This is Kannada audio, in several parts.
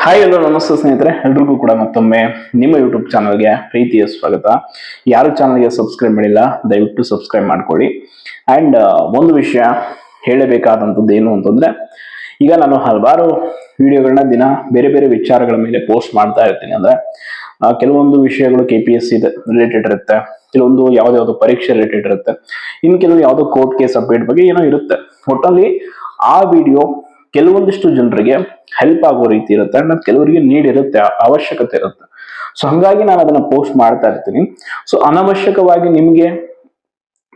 ಹಾಯ್ ಎಲ್ಲೋ ನಮಸ್ತೆ ಸ್ನೇಹಿತರೆ. ಎಲ್ರಿಗೂ ಕೂಡ ಮತ್ತೊಮ್ಮೆ ನಿಮ್ಮ ಯೂಟ್ಯೂಬ್ ಚಾನಲ್ಗೆ ಪ್ರೀತಿಯ ಸ್ವಾಗತ. ಯಾರು ಚಾನಲ್ಗೆ ಸಬ್ಸ್ಕ್ರೈಬ್ ಮಾಡಿಲ್ಲ, ದಯವಿಟ್ಟು ಸಬ್ಸ್ಕ್ರೈಬ್ ಮಾಡ್ಕೊಳ್ಳಿ. ಆ್ಯಂಡ್ ಒಂದು ವಿಷಯ ಹೇಳಬೇಕಾದಂಥದ್ದು ಏನು ಅಂತಂದರೆ, ಈಗ ನಾನು ಹಲವಾರು ವಿಡಿಯೋಗಳನ್ನ ದಿನ ಬೇರೆ ಬೇರೆ ವಿಚಾರಗಳ ಮೇಲೆ ಪೋಸ್ಟ್ ಮಾಡ್ತಾ ಇರ್ತೀನಿ. ಅಂದರೆ ಕೆಲವೊಂದು ವಿಷಯಗಳು K P S C related ಇರುತ್ತೆ. ಕೆಲವೊಂದು ಯಾವ್ದಾವ್ದು ಪರೀಕ್ಷೆ ರಿಲೇಟೆಡ್ ಇರುತ್ತೆ. ಇನ್ನು ಕೆಲವು ಯಾವುದೋ ಕೋರ್ಟ್ ಕೇಸ್ ಅಪ್ಡೇಟ್ ಬಗ್ಗೆ ಏನೋ ಇರುತ್ತೆ. ಒಟ್ಟಲ್ಲಿ ಆ ವಿಡಿಯೋ ಕೆಲವೊಂದಿಷ್ಟು ಜನರಿಗೆ ಹೆಲ್ಪ್ ಆಗೋ ರೀತಿ ಇರುತ್ತೆ ಅಂಡ್ ಕೆಲವರಿಗೆ ನೀಡ್ ಇರುತ್ತೆ, ಅವಶ್ಯಕತೆ ಇರುತ್ತೆ. ಸೊ ಹಂಗಾಗಿ ನಾನು ಅದನ್ನ ಪೋಸ್ಟ್ ಮಾಡ್ತಾ ಇರ್ತೀನಿ. ಸೊ ಅನವಶ್ಯಕವಾಗಿ ನಿಮ್ಗೆ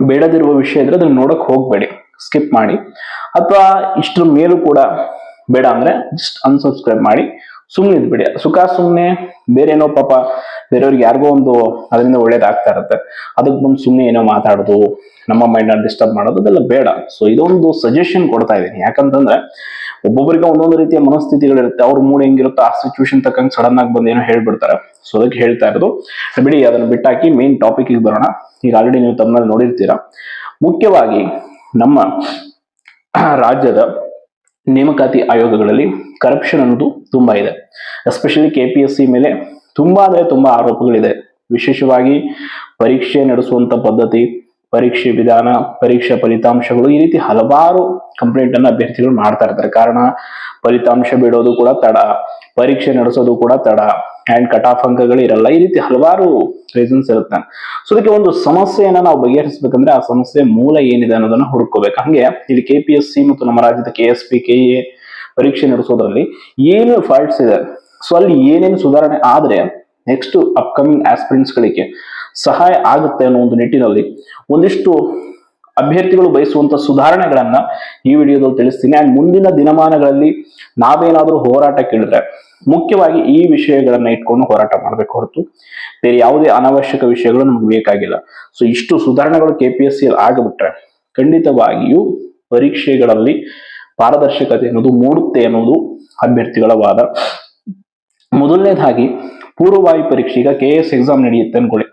ಬೇಡದಿರುವ ವಿಷಯ ಇದ್ರೆ ಅದನ್ನ ನೋಡಕ್ ಹೋಗ್ಬೇಡಿ. ಸ್ಕಿಪ್ ಮಾಡಿ. ಅಥವಾ ಇಷ್ಟರ ಮೇಲೂ ಕೂಡ ಬೇಡ ಅಂದ್ರೆ ಜಸ್ಟ್ ಅನ್ಸಬ್ಸ್ಕ್ರೈಬ್ ಮಾಡಿ. ಸುಮ್ಮನೆ ಇದ್ಬಿಡಿ. ಸುಖ ಸುಮ್ಮನೆ ಬೇರೆ ಏನೋ ಪಾಪ ಬೇರೆಯವ್ರಿಗೆ ಯಾರಿಗೋ ಒಂದು ಅದರಿಂದ ಒಳ್ಳೇದಾಗ್ತಾ ಇರುತ್ತೆ. ಅದಕ್ಕೆ ಬಂದು ಸುಮ್ಮನೆ ಏನೋ ಮಾತಾಡೋದು, ನಮ್ಮ ಮೈಂಡ್ ಡಿಸ್ಟರ್ಬ್ ಮಾಡೋದು, ಅದೆಲ್ಲ ಬೇಡ. ಸೊ ಇದೊಂದು ಸಜೆಷನ್ ಕೊಡ್ತಾ ಇದ್ದೀನಿ. ಯಾಕಂತಂದ್ರೆ ಒಬ್ಬೊಬ್ಬರಿಗೆ ಒಂದೊಂದು ರೀತಿಯ ಮನಸ್ಥಿತಿಗಳಿರುತ್ತೆ. ಅವ್ರ ಮೂಡ್ ಹೆಂಗಿರುತ್ತೋ ಆ ಸಿಚುವೇಶನ್ ತಕ್ಕಂಗೆ ಸಡನ್ ಆಗಿ ಬಂದು ಏನೋ ಹೇಳ್ಬಿಡ್ತಾರೆ. ಸೊ ಅದಕ್ಕೆ ಹೇಳ್ತಾ ಇರೋದು, ಬಿಡಿ, ಅದನ್ನ ಬಿಟ್ಟಾಕಿ ಮೇನ್ ಟಾಪಿಕ್ಗೆ ಬರೋಣ. ಈಗ ಆಲ್ರೆಡಿ ನೀವು ತಮ್ಮಲ್ಲಿ ನೋಡಿರ್ತೀರಾ. ಮುಖ್ಯವಾಗಿ ನಮ್ಮ ರಾಜ್ಯದ ನೇಮಕಾತಿ ಆಯೋಗಗಳಲ್ಲಿ ಕರಪ್ಷನ್ ಅನ್ನೋದು ತುಂಬಾ ಇದೆ. Especially K P S C ಮೇಲೆ ತುಂಬಾ ಅಂದ್ರೆ ತುಂಬಾ ಆರೋಪಗಳಿದೆ. ವಿಶೇಷವಾಗಿ ಪರೀಕ್ಷೆ ನಡೆಸುವಂತ ಪದ್ಧತಿ ಪರೀಕ್ಷೆ ವಿಧಾನ, ಪರೀಕ್ಷೆ ಫಲಿತಾಂಶಗಳು ಈ ರೀತಿ ಹಲವಾರು ಕಂಪ್ಲೇಂಟ್ ಅನ್ನ ಅಭ್ಯರ್ಥಿಗಳು ಮಾಡ್ತಾ ಇರ್ತಾರೆ. ಕಾರಣ, ಫಲಿತಾಂಶ ಬಿಡೋದು ಕೂಡ ತಡ, ಪರೀಕ್ಷೆ ನಡೆಸೋದು ಕೂಡ ತಡ ಅಂಡ್ ಕಟ್ ಆಫ್ ಅಂಕಗಳು ಇರಲ್ಲ. ಈ ರೀತಿ ಹಲವಾರು ರೀಸನ್ಸ್ ಇರುತ್ತೆ. ಸೊ ಅದಕ್ಕೆ ಒಂದು ಸಮಸ್ಯೆಯನ್ನ ನಾವು ಬಗೆಹರಿಸಬೇಕಂದ್ರೆ ಆ ಸಮಸ್ಯೆ ಮೂಲ ಏನಿದೆ ಅನ್ನೋದನ್ನ ಹುಡುಕೋಬೇಕು. ಹಂಗೆ ಇಲ್ಲಿ ಕೆ ಪಿ ಎಸ್ ಸಿ ಮತ್ತು ನಮ್ಮ ರಾಜ್ಯದ K S P K A ಪರೀಕ್ಷೆ ನಡೆಸೋದ್ರಲ್ಲಿ ಏನು ಫಾಲ್ಟ್ಸ್ ಇದೆ? ಸೊ ಅಲ್ಲಿ ಏನೇನು ಸುಧಾರಣೆ ಆದ್ರೆ ನೆಕ್ಸ್ಟ್ ಅಪ್ಕಮಿಂಗ್ ಆಸ್ಪಿರೆಂಟ್ಸ್ ಗಳಿಗೆ ಸಹಾಯ ಆಗುತ್ತೆ ಅನ್ನೋ ಒಂದು ನಿಟ್ಟಿನಲ್ಲಿ ಒಂದಿಷ್ಟು ಅಭ್ಯರ್ಥಿಗಳು ಬಯಸುವಂತ ಸುಧಾರಣೆಗಳನ್ನ ಈ ವಿಡಿಯೋದಲ್ಲಿ ತಿಳಿಸ್ತೀನಿ. ಅಂಡ್ ಮುಂದಿನ ದಿನಮಾನಗಳಲ್ಲಿ ನಾವೇನಾದ್ರೂ ಹೋರಾಟ ಕೇಳಿದ್ರೆ ಮುಖ್ಯವಾಗಿ ಈ ವಿಷಯಗಳನ್ನ ಇಟ್ಕೊಂಡು ಹೋರಾಟ ಮಾಡಬೇಕು ಹೊರತು ಬೇರೆ ಯಾವುದೇ ಅನಾವಶ್ಯಕ ವಿಷಯಗಳು ನಮ್ಗೆ ಬೇಕಾಗಿಲ್ಲ. ಸೊ ಇಷ್ಟು ಸುಧಾರಣೆಗಳು ಕೆ ಪಿ ಎಸ್ ಆಗಿಬಿಟ್ರೆ ಖಂಡಿತವಾಗಿಯೂ ಪರೀಕ್ಷೆಗಳಲ್ಲಿ ಪಾರದರ್ಶಕತೆ ಅನ್ನೋದು ಮೂಡುತ್ತೆ ಅನ್ನೋದು ಅಭ್ಯರ್ಥಿಗಳ ವಾದ. ಮೊದಲನೇದಾಗಿ ಪೂರ್ವವಾಯು ಪರೀಕ್ಷೆ ಈಗ ಕೆ ಎಸ್ ಎಕ್ಸಾಮ್ ನಡೆಯುತ್ತೆ ಅನ್ಕೊಳ್ಳಿ.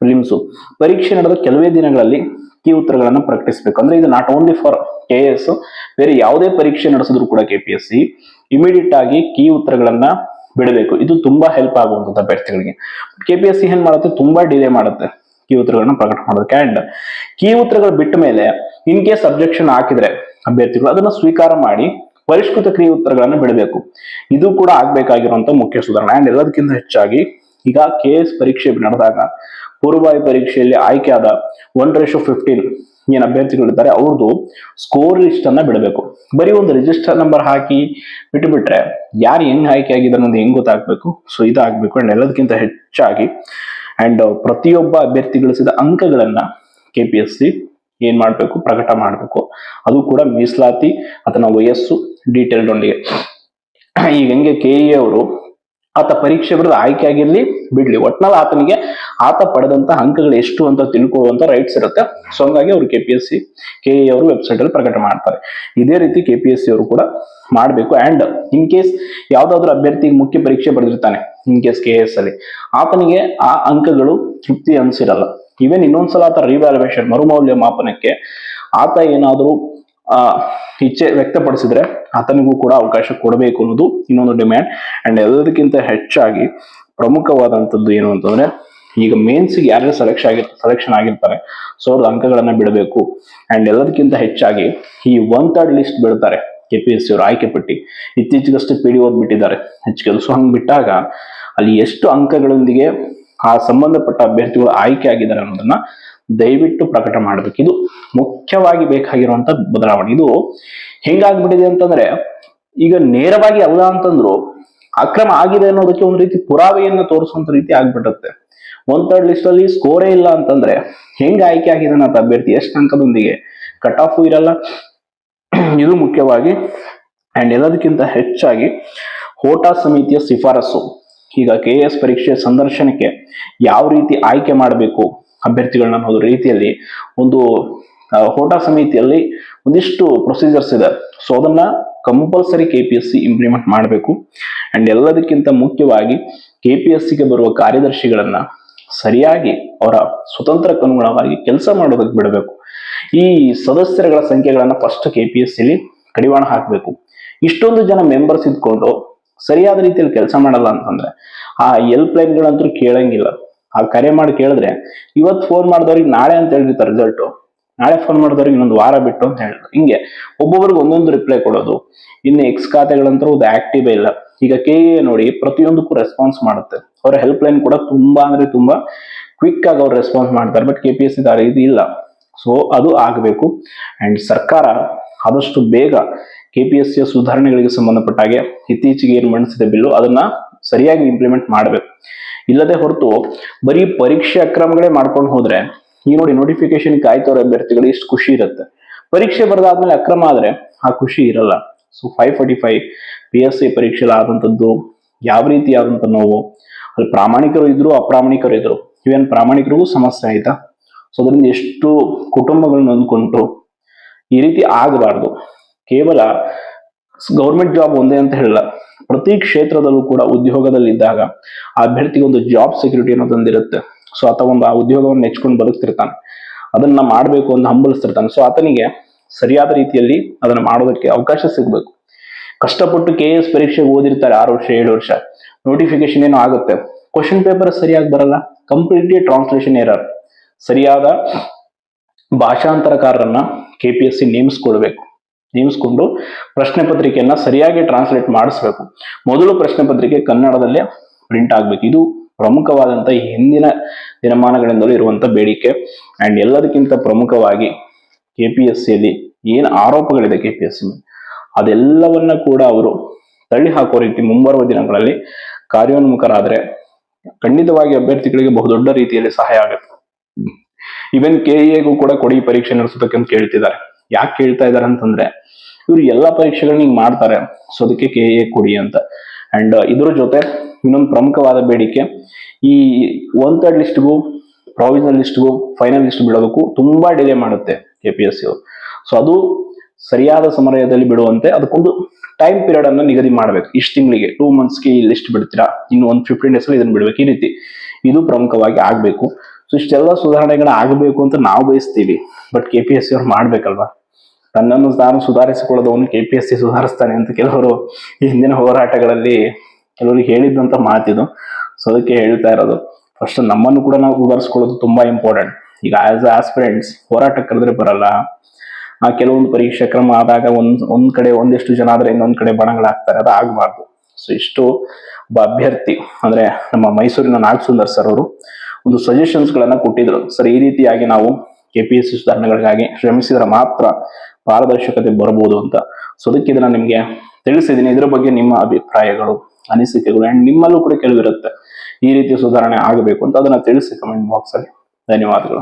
ಪ್ರಿಲಿಮ್ಸು ಪರೀಕ್ಷೆ ನಡೆದ ಕೆಲವೇ ದಿನಗಳಲ್ಲಿ ಕೀ ಉತ್ತರಗಳನ್ನು ಪ್ರಕಟಿಸಬೇಕು. ಅಂದ್ರೆ ಇದು not only for K S ಬೇರೆ ಯಾವುದೇ ಪರೀಕ್ಷೆ ನಡೆಸಿದ್ರು ಕೂಡ K P S C immediate ಆಗಿ ಕೀ ಉತ್ತರಗಳನ್ನ ಬಿಡಬೇಕು. ಇದು ತುಂಬಾ ಹೆಲ್ಪ್ ಆಗುವಂತಹ ಅಭ್ಯರ್ಥಿಗಳಿಗೆ. ಕೆ ಪಿ ಎಸ್ ಸಿ ಏನ್ ಮಾಡುತ್ತೆ? ತುಂಬಾ ಡಿಲೇ ಮಾಡುತ್ತೆ ಕೀ ಉತ್ತರಗಳನ್ನ ಪ್ರಕಟ ಮಾಡೋದಕ್ಕೆ. ಅಂಡ್ ಕೀ ಉತ್ತರಗಳು ಬಿಟ್ಟ ಮೇಲೆ ಇನ್ ಕೇಸ್ ಅಬ್ಜೆಕ್ಷನ್ ಹಾಕಿದ್ರೆ ಅಭ್ಯರ್ಥಿಗಳು ಅದನ್ನ ಸ್ವೀಕಾರ ಮಾಡಿ ಪರಿಷ್ಕೃತ ಕ್ರಿಯೆ ಉತ್ತರಗಳನ್ನು ಬಿಡಬೇಕು. ಇದು ಕೂಡ ಆಗ್ಬೇಕಾಗಿರುವಂತ ಮುಖ್ಯ ಸುಧಾರಣೆ. ಅಂಡ್ ಎಲ್ಲದಕ್ಕಿಂತ ಹೆಚ್ಚಾಗಿ ಈಗ ಕೆ ಪರೀಕ್ಷೆ ನಡೆದಾಗ ಪೂರ್ವವಾಯು ಪರೀಕ್ಷೆಯಲ್ಲಿ ಆಯ್ಕೆಯಾದ ಒನ್ ರೇಷೋ ಫಿಫ್ಟೀನ್ ಏನು ಅಭ್ಯರ್ಥಿಗಳಿದ್ದಾರೆ ಅವ್ರದ್ದು ಸ್ಕೋರ್ ಲಿಸ್ಟ್ ಅನ್ನ ಬಿಡಬೇಕು. ಬರೀ ಒಂದು ರಿಜಿಸ್ಟರ್ ನಂಬರ್ ಹಾಕಿ ಬಿಟ್ಟುಬಿಟ್ರೆ ಯಾರು ಹೆಂಗ್ ಆಯ್ಕೆ ಆಗಿದೆ ಅನ್ನೋದು ಹೆಂಗ್ ಗೊತ್ತಾಗ್ಬೇಕು? ಸೊ ಇದಾಗಬೇಕು. ಅಂಡ್ ಎಲ್ಲದಕ್ಕಿಂತ ಹೆಚ್ಚಾಗಿ ಅಂಡ್ ಪ್ರತಿಯೊಬ್ಬ ಅಭ್ಯರ್ಥಿ ಗಳಿಸಿದ ಅಂಕಗಳನ್ನ ಕೆ ಪಿ ಎಸ್ ಸಿ ಏನ್ ಮಾಡಬೇಕು? ಪ್ರಕಟ ಮಾಡಬೇಕು. ಅದು ಕೂಡ ಮೀಸಲಾತಿ ಅಥವಾ ವಯಸ್ಸು ಡೀಟೇಲ್ಡ್ ಒಂದಿಗೆ. ಈಗ ಹೆಂಗೆ ಕೆ ಇ ಅವರು ಆತ ಪರೀಕ್ಷೆ ಬರೆದು ಆಯ್ಕೆ ಆಗಿರ್ಲಿ, ಬಿಡ್ಲಿ. ಒಟ್ನಲ್ಲಿ ಆತನಿಗೆ ಆತ ಪಡೆದಂತ ಅಂಕಗಳು ಎಷ್ಟು ಅಂತ ತಿಳ್ಕೊಳ್ಳುವಂತ ರೈಟ್ಸ್ ಇರುತ್ತೆ. ಸೊ ಹಂಗಾಗಿ ಅವರು K P S C K A ಅವರು ವೆಬ್ಸೈಟ್ ಅಲ್ಲಿ ಪ್ರಕಟ ಮಾಡ್ತಾರೆ. ಇದೇ ರೀತಿ ಕೆ ಪಿ ಎಸ್ ಸಿ ಅವರು ಕೂಡ ಮಾಡಬೇಕು. ಅಂಡ್ ಇನ್ ಕೇಸ್ ಯಾವ್ದಾದ್ರು ಅಭ್ಯರ್ಥಿ ಮುಖ್ಯ ಪರೀಕ್ಷೆ ಬರೆದಿರ್ತಾನೆ ಇನ್ ಕೇಸ್ ಕೆ ಎಸ್ ಅಲ್ಲಿ, ಆತನಿಗೆ ಆ ಅಂಕಗಳು ತೃಪ್ತಿ ಅನ್ಸಿರಲ್ಲ. ಈವನ್ ಇನ್ನೊಂದ್ಸಲ ಆತ ರಿವ್ಯಾಲ್ಯೂಯೇಷನ್ ಮರುಮೌಲ್ಯ ಮಾಪನಕ್ಕೆ ಆತ ಏನಾದರೂ ಇಚ್ಛೆ ವ್ಯಕ್ತಪಡಿಸಿದ್ರೆ ಆತನಿಗೂ ಕೂಡ ಅವಕಾಶ ಕೊಡಬೇಕು ಅನ್ನೋದು ಇನ್ನೊಂದು ಡಿಮ್ಯಾಂಡ್ ಅಂಡ್ ಎಲ್ಲದಕ್ಕಿಂತ ಹೆಚ್ಚಾಗಿ ಪ್ರಮುಖವಾದಂಥದ್ದು ಏನು ಅಂತಂದ್ರೆ, ಈಗ ಮೇನ್ಸ್ಗೆ ಯಾರ್ಯಾರು ಸೆಲೆಕ್ಷನ್ ಆಗಿ ಸೆಲೆಕ್ಷನ್ ಆಗಿರ್ತಾರೆ ಸೊ ಅವ್ರದ್ದು ಅಂಕಗಳನ್ನ ಬಿಡಬೇಕು. ಅಂಡ್ ಎಲ್ಲದಕ್ಕಿಂತ ಹೆಚ್ಚಾಗಿ ಈ ಒನ್ ಥರ್ಡ್ ಲಿಸ್ಟ್ ಬಿಡ್ತಾರೆ ಕೆ ಪಿ ಎಸ್ ಸಿ ಅವರು ಆಯ್ಕೆ ಪಟ್ಟಿ. ಇತ್ತೀಚೆಗಷ್ಟೇ ಪಿ ಡಿ ಬಿಟ್ಟಿದ್ದಾರೆ ಹೆಚ್ಚಿಗೆ ಸೊ ಹಂಗೆ ಬಿಟ್ಟಾಗ ಅಲ್ಲಿ ಎಷ್ಟು ಅಂಕಗಳೊಂದಿಗೆ ಆ ಸಂಬಂಧಪಟ್ಟ ಅಭ್ಯರ್ಥಿಗಳು ಆಯ್ಕೆ ಆಗಿದ್ದಾರೆ ಅನ್ನೋದನ್ನ ದಯವಿಟ್ಟು ಪ್ರಕಟ ಮಾಡಬೇಕು. ಇದು ಮುಖ್ಯವಾಗಿ ಬೇಕಾಗಿರುವಂತ ಬದಲಾವಣೆ. ಇದು ಹೆಂಗಾಗ್ಬಿಟ್ಟಿದೆ ಅಂತಂದ್ರೆ, ಈಗ ನೇರವಾಗಿ ಅಲ್ಲ ಅಂತಂದ್ರು, ಅಕ್ರಮ ಆಗಿದೆ ಅನ್ನೋದಕ್ಕೆ ಒಂದು ರೀತಿ ಪುರಾವೆಯನ್ನ ತೋರಿಸುವಂತ ರೀತಿ ಆಗ್ಬಿಡುತ್ತೆ ಒನ್ ಥರ್ಡ್ ಲಿಸ್ಟ್ ಅಲ್ಲಿ ಸ್ಕೋರೇ ಇಲ್ಲ ಅಂತಂದ್ರೆ, ಹೆಂಗ್ ಆಯ್ಕೆ ಆಗಿದೆ ಅಂತ ಅಭ್ಯರ್ಥಿ ಎಷ್ಟು ಅಂಕದೊಂದಿಗೆ ಕಟ್ ಆಫ್ ಇರಲ್ಲ. ಇದು ಮುಖ್ಯವಾಗಿ ಅಂಡ್ ಎಲ್ಲದಕ್ಕಿಂತ ಹೆಚ್ಚಾಗಿ ಹೋಟಾ ಸಮಿತಿಯ ಶಿಫಾರಸು. ಈಗ ಕೆ ಎಸ್ ಪರೀಕ್ಷೆ ಸಂದರ್ಶನಕ್ಕೆ ಯಾವ ರೀತಿ ಆಯ್ಕೆ ಮಾಡಬೇಕು? ಅಭ್ಯರ್ಥಿಗಳನ್ನ ಅನ್ನೋದು ರೀತಿಯಲ್ಲಿ ಒಂದು ಹೋಟಾ ಸಮಿತಿಯಲ್ಲಿ ಒಂದಿಷ್ಟು ಪ್ರೊಸೀಜರ್ಸ್ ಇದೆ. ಸೊ ಅದನ್ನ compulsory K P S C implement ಮಾಡಬೇಕು. ಅಂಡ್ ಎಲ್ಲದಕ್ಕಿಂತ ಮುಖ್ಯವಾಗಿ ಕೆ ಪಿ ಎಸ್ ಸಿಗೆ ಬರುವ ಕಾರ್ಯದರ್ಶಿಗಳನ್ನ ಸರಿಯಾಗಿ ಅವರ ಸ್ವತಂತ್ರಕ್ಕೆ ಅನುಗುಣವಾಗಿ ಕೆಲಸ ಮಾಡೋದಕ್ಕೆ ಬಿಡಬೇಕು. ಈ ಸದಸ್ಯರುಗಳ ಸಂಖ್ಯೆಗಳನ್ನ ಫಸ್ಟ್ ಕೆ ಪಿ ಎಸ್ ಸಿಲಿ ಕಡಿವಾಣ ಹಾಕಬೇಕು. ಇಷ್ಟೊಂದು ಜನ ಮೆಂಬರ್ಸ್ ಇದ್ಕೊಂಡು ಸರಿಯಾದ ರೀತಿಯಲ್ಲಿ ಕೆಲಸ ಮಾಡಲ್ಲ ಅಂತಂದ್ರೆ, ಆ ಹೆಲ್ಪ್ ಲೈನ್ಗಳಂತೂ ಕೇಳಂಗಿಲ್ಲ. ಆ ಕರೆ ಮಾಡಿ ಕೇಳಿದ್ರೆ, ಇವತ್ತು ಫೋನ್ ಮಾಡಿದವ್ರಿಗೆ ನಾಳೆ ಅಂತ ಹೇಳಿರ್ತಾರೆ ರಿಸಲ್ಟ್ ನಾಳೆ ಫೋನ್ ಮಾಡಿದವ್ರಿಗೆ ಇನ್ನೊಂದು ವಾರ ಬಿಟ್ಟು ಅಂತ ಹೇಳಿದ್ರು. ಹಿಂಗೆ ಒಬ್ಬೊಬ್ರಿಗೆ ಒಂದೊಂದು ರಿಪ್ಲೈ ಕೊಡೋದು. ಇನ್ನು ಎಕ್ಸ್ ಖಾತೆಗಳಂತೂ ಅದು ಆಕ್ಟಿವ್ ಇಲ್ಲ. ಈಗ ಕೆ ಎ ನೋಡಿ ಪ್ರತಿಯೊಂದಕ್ಕೂ ರೆಸ್ಪಾನ್ಸ್ ಮಾಡುತ್ತೆ. ಅವರ ಹೆಲ್ಪ್ ಲೈನ್ ಕೂಡ ತುಂಬಾ ಅಂದ್ರೆ ತುಂಬಾ ಕ್ವಿಕ್ ಆಗಿ ಅವ್ರು ರೆಸ್ಪಾನ್ಸ್ ಮಾಡ್ತಾರೆ. ಬಟ್ ಕೆ ಪಿ ಎಸ್ ಇದು ಇಲ್ಲ. ಸೊ ಅದು ಆಗಬೇಕು. ಅಂಡ್ ಸರ್ಕಾರ ಆದಷ್ಟು ಬೇಗ ಕೆ ಪಿ ಎಸ್ ಸಿಯ ಸುಧಾರಣೆಗಳಿಗೆ ಸಂಬಂಧಪಟ್ಟ ಹಾಗೆ ಇತ್ತೀಚೆಗೆ ಏನು ಮಂಡಿಸಿದೆ ಬಿಲ್ಲು, ಅದನ್ನ ಸರಿಯಾಗಿ ಇಂಪ್ಲಿಮೆಂಟ್ ಮಾಡಬೇಕು. ಇಲ್ಲದೆ ಹೊರತು ಬರೀ ಪರೀಕ್ಷೆ ಅಕ್ರಮಗಳೇ ಮಾಡ್ಕೊಂಡು ಹೋದ್ರೆ ಈ ನೋಡಿ ನೋಟಿಫಿಕೇಶನ್ ಕಾಯ್ತವ್ರ ಅಭ್ಯರ್ಥಿಗಳು, ಇಷ್ಟು ಖುಷಿ ಇರುತ್ತೆ. ಪರೀಕ್ಷೆ ಬರೆದಾದ್ಮೇಲೆ ಅಕ್ರಮ ಆದ್ರೆ ಆ ಖುಷಿ ಇರಲ್ಲ. So five forty five P S C ಪರೀಕ್ಷೆಲಿ ಆದಂಥದ್ದು, ಯಾವ ರೀತಿ ಆದಂಥ ನೋವು, ಅಲ್ಲಿ ಪ್ರಾಮಾಣಿಕರು ಇದ್ರು, ಅಪ್ರಾಮಾಣಿಕರು ಇದ್ರು ಇವೇನು ಪ್ರಾಮಾಣಿಕರಿಗೂ ಸಮಸ್ಯೆ ಆಯ್ತಾ? ಸೊ ಅದರಿಂದ ಎಷ್ಟು ಕುಟುಂಬಗಳು ನೊಂದ್ಕೊಂಡು ಈ ರೀತಿ ಆಗಬಾರ್ದು. ಕೇವಲ ಗೌರ್ಮೆಂಟ್ ಜಾಬ್ ಒಂದೇ ಅಂತ ಹೇಳಲ್ಲ ಪ್ರತಿ ಕ್ಷೇತ್ರದಲ್ಲೂ ಕೂಡ ಉದ್ಯೋಗದಲ್ಲಿದ್ದಾಗ ಆ ಅಭ್ಯರ್ಥಿಗೆ ಒಂದು ಜಾಬ್ ಸೆಕ್ಯೂರಿಟಿ ಅನ್ನೋದೊಂದಿರುತ್ತೆ ಸೊ ಆತ ಒಂದು ಆ ಉದ್ಯೋಗವನ್ನು ನೆಚ್ಕೊಂಡು ಬದುಕ್ತಿರ್ತಾನೆ. ಅದನ್ನ ಮಾಡಬೇಕು ಅಂತ ಹಂಬಲಿಸ್ತಿರ್ತಾನೆ. ಸೊ ಆತನಿಗೆ ಸರಿಯಾದ ರೀತಿಯಲ್ಲಿ ಅದನ್ನ ಮಾಡೋದಕ್ಕೆ ಅವಕಾಶ ಸಿಗಬೇಕು. ಕಷ್ಟಪಟ್ಟು ಕೆ ಎಸ್ ಪರೀಕ್ಷೆಗೆ ಓದಿರ್ತಾರೆ ಆರು ವರ್ಷ, ಏಳು ವರ್ಷ. ನೋಟಿಫಿಕೇಶನ್ ಏನೋ ಆಗುತ್ತೆ. ಕ್ವಶನ್ ಪೇಪರ್ ಸರಿಯಾಗಿ ಬರಲ್ಲ. ಕಂಪ್ಲೀಟ್ಲಿ ಟ್ರಾನ್ಸ್ಲೇಷನ್ ಎರರ್ ಸರಿಯಾದ ಭಾಷಾಂತರಕಾರರನ್ನ ಕೆ ಪಿ ಎಸ್ ಸಿ ನೇಮಿಸ್ಕೊಳ್ಬೇಕು. ನೇಮಿಸ್ಕೊಂಡು ಪ್ರಶ್ನೆ ಪತ್ರಿಕೆಯನ್ನ ಸರಿಯಾಗಿ ಟ್ರಾನ್ಸ್ಲೇಟ್ ಮಾಡಿಸ್ಬೇಕು. ಮೊದಲು ಪ್ರಶ್ನೆ ಪತ್ರಿಕೆ ಕನ್ನಡದಲ್ಲೇ ಪ್ರಿಂಟ್ ಆಗ್ಬೇಕು. ಇದು ಪ್ರಮುಖವಾದಂಥ ಹಿಂದಿನ ದಿನಮಾನಗಳಿಂದಲೂ ಇರುವಂಥ ಬೇಡಿಕೆ. ಆ್ಯಂಡ್ ಎಲ್ಲದಕ್ಕಿಂತ ಪ್ರಮುಖವಾಗಿ ಕೆ ಪಿ ಎಸ್ ಸಿಯಲ್ಲಿ ಏನು ಆರೋಪಗಳಿದೆ ಕೆ ಪಿ ಎಸ್ ಸಿ ಅದೆಲ್ಲವನ್ನ ಕೂಡ ಅವರು ತಳ್ಳಿ ಹಾಕೋ ರೀತಿ ಮುಂಬರುವ ದಿನಗಳಲ್ಲಿ ಕಾರ್ಯೋನ್ಮುಖರಾದರೆ ಖಂಡಿತವಾಗಿ ಅಭ್ಯರ್ಥಿಗಳಿಗೆ ಬಹುದೊಡ್ಡ ರೀತಿಯಲ್ಲಿ ಸಹಾಯ ಆಗುತ್ತೆ. ಇವನ್ ಕೆ ಎಗೂ ಕೂಡ ಕೊಡಿ ಪರೀಕ್ಷೆ ನಡೆಸೋದಕ್ಕೆ ಕೇಳ್ತಿದ್ದಾರೆ. ಯಾಕೆ ಕೇಳ್ತಾ ಇದಾರೆ ಅಂತಂದ್ರೆ, ಇವ್ರು ಎಲ್ಲ ಪರೀಕ್ಷೆಗಳನ್ನ ಹಿಂಗ್ ಮಾಡ್ತಾರೆ. ಸೊ ಅದಕ್ಕೆ ಕೆ ಎ ಕೊಡಿ ಅಂತ. ಅಂಡ್ ಇದ್ರ ಜೊತೆ ಇನ್ನೊಂದು ಪ್ರಮುಖವಾದ ಬೇಡಿಕೆ, ಈ ಒನ್ ಥರ್ಡ್ ಲಿಸ್ಟ್ಗೂ ಪ್ರಾವಿಷನಲ್ ಲಿಸ್ಟ್ಗೂ ಫೈನಲ್ ಲಿಸ್ಟ್ ಬಿಡೋದಕ್ಕೂ ತುಂಬಾ ಡಿಲೇ ಮಾಡುತ್ತೆ K P S C so ಅದು ಸರಿಯಾದ ಸಮಯದಲ್ಲಿ ಬಿಡುವಂತೆ ಅದಕ್ಕೊಂದು ಟೈಮ್ ಪೀರಿಯಡ್ ಅನ್ನು ನಿಗದಿ ಮಾಡಬೇಕು. ಇಷ್ಟು ತಿಂಗಳಿಗೆ ಟೂ ಮಂತ್ಸ್ಗೆ ಈ ಲಿಸ್ಟ್ ಬಿಡ್ತೀರಾ? ಇನ್ನು ಒಂದು ಫಿಫ್ಟೀನ್ ಡೇಸ್ ಇದನ್ನ ಬಿಡಬೇಕು. ಈ ರೀತಿ ಇದು ಪ್ರಮುಖವಾಗಿ ಆಗಬೇಕು. ಸೊ ಇಷ್ಟೆಲ್ಲ ಸುಧಾರಣೆಗಳು ಆಗಬೇಕು ಅಂತ ನಾವು ಬಯಸ್ತೀವಿ. But K P S C ಅವ್ರು ಮಾಡ್ಬೇಕಲ್ವಾ? ತನ್ನನ್ನು ತಾನು ಸುಧಾರಿಸಿಕೊಳ್ಳದವನು ಕೆ ಪಿ ಎಸ್ ಸಿ ಸುಧಾರಿಸ್ತಾನೆ ಅಂತ ಕೆಲವರು ಈ ಹಿಂದಿನ ಹೋರಾಟಗಳಲ್ಲಿ ಕೆಲವರಿಗೆ ಹೇಳಿದ್ದಂತ ಮಾತಿದು. ಸೊ ಅದಕ್ಕೆ ಹೇಳ್ತಾ ಇರೋದು ಫಸ್ಟ್ ನಮ್ಮನ್ನು ಕೂಡ ನಾವು ಸುಧಾರಿಸ್ಕೊಳ್ಳೋದು ತುಂಬಾ ಇಂಪಾರ್ಟೆಂಟ್ ಈಗ ಆಸ್ ಆಸ್ಪಿರೆಂಟ್ಸ್ ಹೋರಾಟ ಕರೆದ್ರೆ ಬರಲ್ಲ. ಆ ಕೆಲವೊಂದು ಪರೀಕ್ಷಾ ಕ್ರಮ ಆದಾಗ ಒಂದ್ ಒಂದ್ ಕಡೆ ಒಂದಿಷ್ಟು ಜನ ಆದ್ರೆ ಇನ್ನೊಂದ್ ಕಡೆ ಬಣಗಳಾಗ್ತಾರೆ, ಅದು ಆಗ್ಬಾರ್ದು. ಸೊ ಇಷ್ಟು ಒಬ್ಬ ಅಭ್ಯರ್ಥಿ, ಅಂದ್ರೆ ನಮ್ಮ ಮೈಸೂರಿನ ನಾಗ್ ಸುಂದರ್ ಸರ್ ಅವರು, ಒಂದು ಸಜೆಷನ್ಸ್ ಗಳನ್ನ ಕೊಟ್ಟಿದ್ರು. ಸರ್ ಈ ರೀತಿಯಾಗಿ ನಾವು ಕೆ ಪಿ ಎಸ್ ಸಿ ಸುಧಾರಣೆಗಳಿಗಾಗಿ ಶ್ರಮಿಸಿದ್ರೆ ಮಾತ್ರ ಪಾರದರ್ಶಕತೆ ಬರಬಹುದು ಅಂತ. ಸೊ ಅದಕ್ಕೆ ಇದನ್ನ ನಿಮ್ಗೆ ತಿಳಿಸಿದ್ದೀನಿ. ಇದ್ರ ಬಗ್ಗೆ ನಿಮ್ಮ ಅಭಿಪ್ರಾಯಗಳು, ಅನಿಸಿಕೆಗಳು ಅಂಡ್ ನಿಮ್ಮಲ್ಲೂ ಕೂಡ ಕೆಲವಿರುತ್ತೆ ಈ ರೀತಿ ಸುಧಾರಣೆ ಆಗಬೇಕು ಅಂತ. ಅದನ್ನ ತಿಳಿಸಿ ಕಮೆಂಟ್ ಬಾಕ್ಸ್ ಅಲ್ಲಿ. ಧನ್ಯವಾದಗಳು.